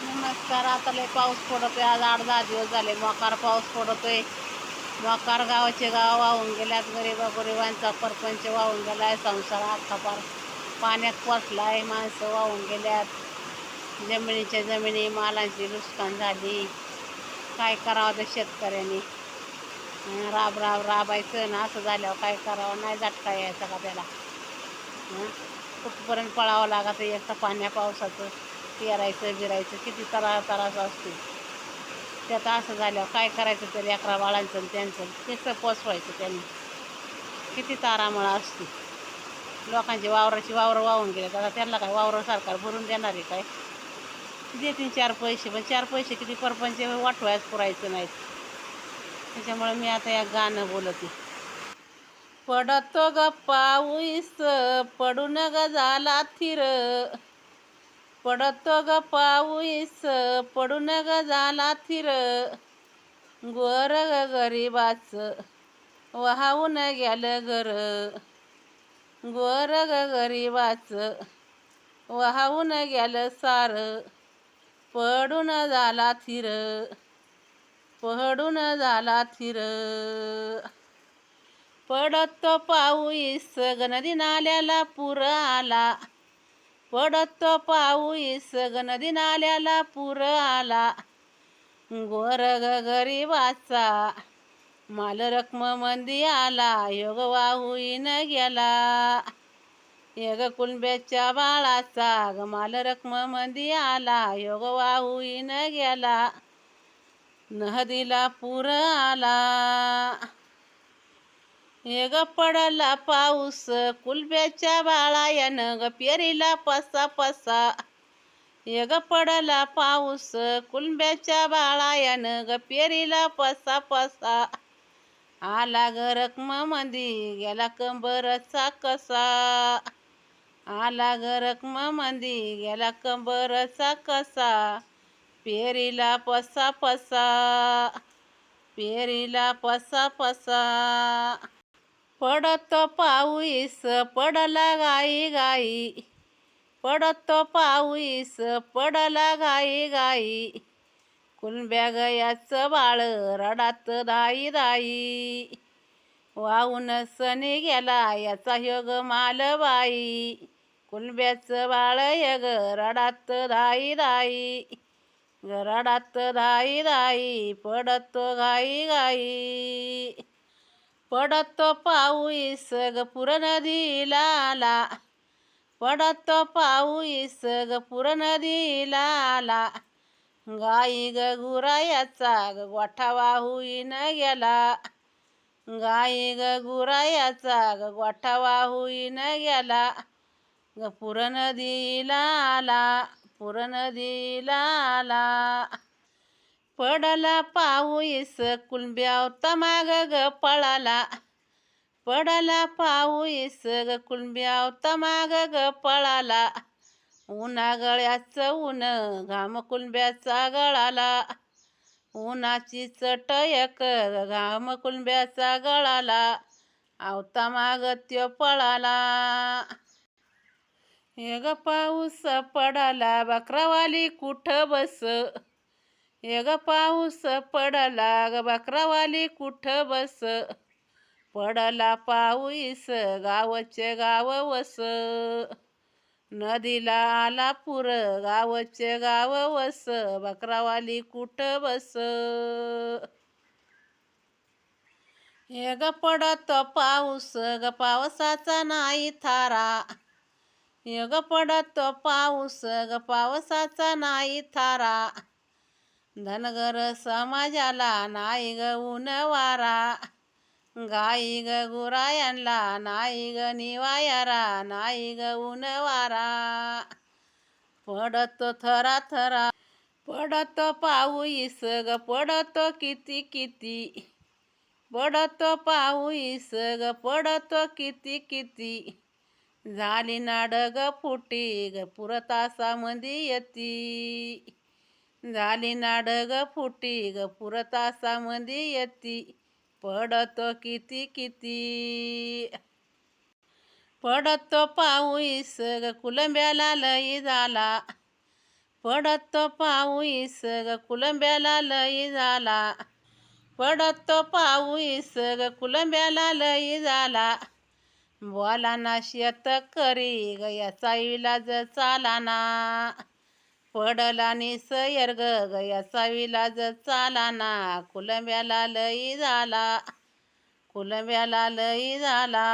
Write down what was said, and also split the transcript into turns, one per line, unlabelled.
नमस्कार आता लय पाऊस पडतोय. आज आठ दहा दिवस झाले मोकार पाऊस पडतोय. मोकार गावाचे गाव वाहून गेल्यात गरीबा गरिबांचा परपंच वाहून गेलाय संसार अख्खा पार पाण्यात पसलाय माणसं वाहून गेल्यात. जमिनीच्या जमिनी मालांची नुकसान झाली. काय करावं तर शेतकऱ्यांनी? राब राब राबायचं ना असं झाल्यावर काय करावं? नाही झटका यायचा का त्याला? कुठपर्यंत पळावं लागतं? एक तर पाण्या पावसाचं. पेरायचं बिरायचं किती तरा त्रास असते त्यात असं झाल्यावर काय करायचं तरी अकरा बाळांचं आणि त्यांचं तिथं पोचवायचं त्यांनी. किती तारामळा असते लोकांची वावराची वावरं वाहून गेले आता त्यांना काय वावरं सरकार भरून देणार आहे काय? देतील चार पैसे पण चार पैसे किती परपंच वाटवायच पुरायचं नाहीत त्याच्यामुळे मी आता या गाणं बोलते. पडतो ग पाऊस पडून ग झाला थिर. पडतो ग पाऊस पडून ग झाला थिर. गोर ग गरीबाच वाहून गेलं घर. गोर ग गरीबाच वाहून गेलं सार. पडून झाला थिर पडून झाला थिर. पडतो पाऊस नदी नाल्याला पुर आला. पडतो पाऊस नदी नाल्याला पूर आला. गोर ग गरीबाचा मालरक्म मंदी आला योग वाहून गेला. योग कुलब्याच्या बाळाचा ग मालरक्म मंदी आला योग वाहून गेला. नदीला पूर आला. एक पडला पाऊस कुलब्याच्या बाळायानं ग पेरीला पसा पसा. एक पडला पाऊस कुलब्याच्या बाळायानं ग पेरीला पसा पसा. आला ग रकम मंदी गेला कंबरचा कसा. आला ग रकम मंदी गेला कंबरचा कसा. पेरीला पसा पसा. पेरीला पसा पसा. पडतो पाऊस पडला गाई गाई. पडतो पाऊस पडला गाई गाई. कुणब्या गयाचं बाळ रडात दाई दाई. वाहून सनी गेला याचा योग मालबाई. कुलब्याचं बाळ यग रडात दाई दाई. रडात दाई दाई पडतो गाई गाई. पडतो पाऊस ग पुर नदीला पडतो पाऊस ग पुर नदीला आला गाई ग गुरायाचा ग गोठा वाहून गेला. गाई ग गुरायाचा ग गोठा वाहून गेला. ग पुर नदीला आला पुर नदीला आला पडला पाऊस कुलब्याव तमाग ग पळाला. पडला पाऊस ग कुलब्याव तमाग ग पळाला. उन्हा गळ्याचं ऊन घाम कुलब्याचा गळाला. उन्हाची चटयक घाम कुलब्याचा गळाला. आवता माग त्यो पळाला. एक पाऊस पडाला. बकरावाली कुठं बस? एक पाऊस पडला ग बकरावाली कुठं बस? पडला पाऊस गावचे गाव वस. नदीला आला पुर गावचे गाव वस. बकरावाली कुठं बस? एक पडत पाऊस ग पावसाचा नाही थारा. एक पडत पाऊस ग पावसाचा नाही थारा. धनगर समाजाला नाही ग ऊन वारा गाई ग गुरायांना नाही ग निवायारा नाही ग ऊन वारा पडतो थरा थरा पडतो पाऊस ग पडतो किती किती. पडतो पाऊस ग पडतो किती किती. झाली नाडग फुटी ग पुरतासामध्ये येती. झाली नाड ग फुटी ग पुरतासामध्ये येती. पडतो किती किती? पडतो पाऊस ग कुलंब्याला लई झाला. पडत पाऊस ग कुलंब्याला लई झाला. पडत पाऊस ग कुलंब्याला लई झाला. बोला ना शेतकरी ग याचा इलाज चालाना. पडला नि गयाचा विलाज याचा इलाज चालाना कुलंब्याला लई झाला कुलंब्याला लई झाला.